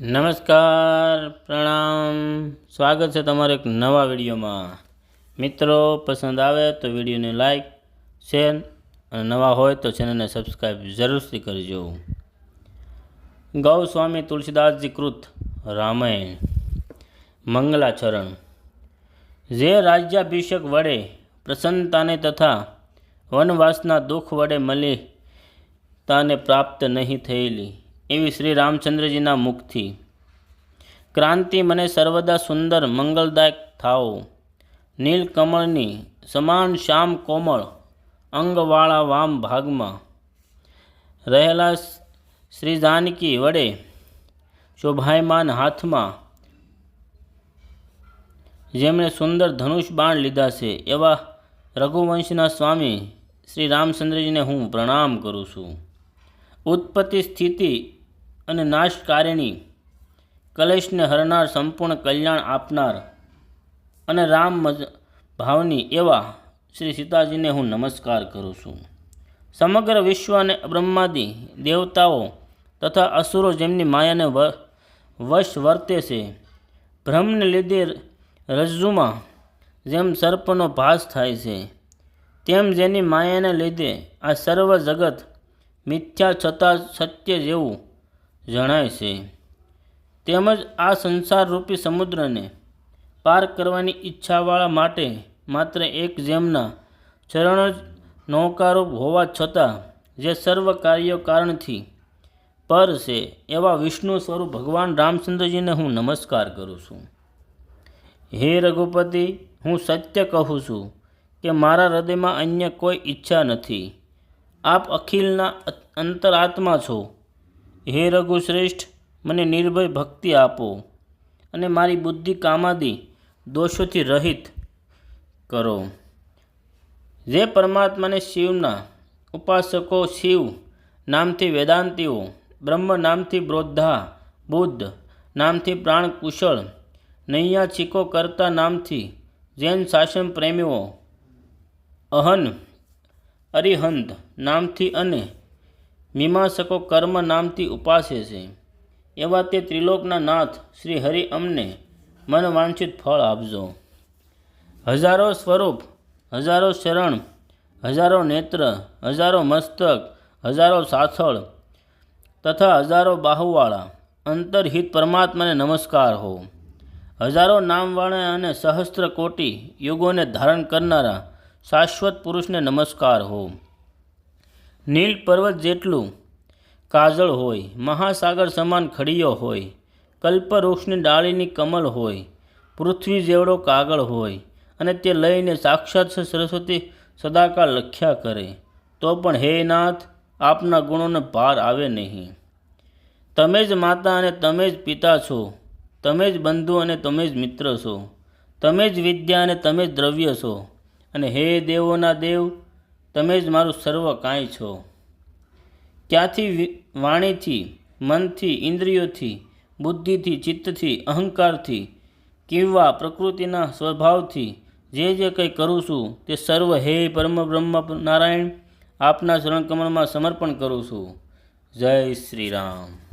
નમસ્કાર, પ્રણામ. સ્વાગત છે તમારે એક નવા વિડીયોમાં. મિત્રો, પસંદ આવે તો વિડીયોને લાઈક, શેર અને નવા હોય તો ચેનલને સબસ્ક્રાઈબ જરૂરથી કરજો. ગૌસ્વામી તુલસીદાસજી કૃત રામાયણ. મંગલાચરણ. જે રાજ્યાભિષેક વડે પ્રસન્નતાને તથા વનવાસના દુઃખ વડે મળી તાને પ્રાપ્ત નહીં થયેલી એવી શ્રી રામચંદ્રજીના મુખથી. ક્રાંતિ મને સર્વદા સુંદર મંગલદાયક થાઓ. નીલકમળની સમાન શ્યામ કોમળ અંગવાળા વામ ભાગમાં રહેલા શ્રી જાનકી વડે શોભાયમાન હાથમાં જેમણે સુંદર ધનુષ બાણ લીધા છે, એવા રઘુવંશના સ્વામી શ્રી રામચંદ્રજીને હું પ્રણામ કરું છું. ઉત્પત્તિ સ્થિતિ અને નાશકારિણી કલેશને હરનાર સંપૂર્ણ કલ્યાણ આપનાર અને રામ ભાવની એવા શ્રી સીતાજીને હું નમસ્કાર કરું છું. સમગ્ર વિશ્વ અને બ્રહ્માદિ દેવતાઓ તથા અસુરો જેમની માયાને વશ વર્તે છે ભ્રમને લીધે રજ્જુમાં જેમ સર્પનો ભાસ થાય છે, તેમ જેની માયાને લીધે આ સર્વ જગત મિથ્યા છતાં સત્ય જેવું જણાય છે. તેમજ આ સંસારરૂપી સમુદ્રને પાર કરવાની ઈચ્છાવાળા માટે માત્ર એક જેમના ચરણ જ નૌકારૂપ હોવા છતાં જે સર્વ કાર્યો કારણથી પર છે એવા વિષ્ણુ સ્વરૂપ ભગવાન રામચંદ્રજીને હું નમસ્કાર કરું છું. હે રઘુપતિ, હું સત્ય કહું છું કે મારા હૃદયમાં અન્ય કોઈ ઈચ્છા નથી. આપ અખિલના અંતરાત્મા છો. હે રઘુશ્રેષ્ઠ, મને નિર્ભય ભક્તિ આપો અને મારી બુદ્ધિ કામાદી દોષોથી રહિત કરો. જે પરમાત્માને શિવના ઉપાસકો શિવ નામથી વેદાંતિઓ, બ્રહ્મ નામથી બ્રોદ્ધા બુદ્ધ નામથી પ્રાણ કુશળ નૈયા છીકો કરતા નામથી જૈન શાસન પ્રેમીઓ, અહન અરિહંત નામથી અને મીમાંસકો કર્મ નામથી ઉપાસે છે. એવા તે ત્રિલોકના નાથ શ્રી હરિ અમને મનવાંછિત ફળ આપજો. હજારો સ્વરૂપ, હજારો શરણ, હજારો નેત્ર, હજારો મસ્તક, હજારો સાથળ તથા હજારો બાહુવાળા અંતરહિત પરમાત્માને નમસ્કાર હો. હજારો નામવાળા અને સહસ્ત્ર કોટી યુગોને ધારણ કરનારા શાશ્વત પુરુષને નમસ્કાર હો. નીલ પર્વત જેટલું કાજળ હોય, મહાસાગર સમાન ખડીયો હોય, કલ્પવૃક્ષની ડાળીની કમલ હોય, પૃથ્વી જેવડો કાગળ હોય અને તે લઈને સાક્ષાત સરસ્વતી સદાકાળ લખ્યા કરે, તો પણ હે નાથ, આપના ગુણોને ભાર આવે નહીં. તમે જ માતા અને તમે જ પિતા છો, તમે જ બંધુ અને તમે જ મિત્ર છો, તમે જ વિદ્યા અને તમે જ દ્રવ્ય છો અને હે દેવોના દેવ તમે જ મારું સર્વ કાંઈ છો. ક્યાંથી વાણીથી, મનથી, ઇન્દ્રિયોથી, બુદ્ધિથી, ચિત્તથી, અહંકારથી, કિંવા પ્રકૃતિના સ્વભાવથી, જે જે કંઈ કરું છું તે સર્વ હે પરમ બ્રહ્મ નારાયણ આપના શરણકમળમાં સમર્પણ કરું છું. જય શ્રી રામ.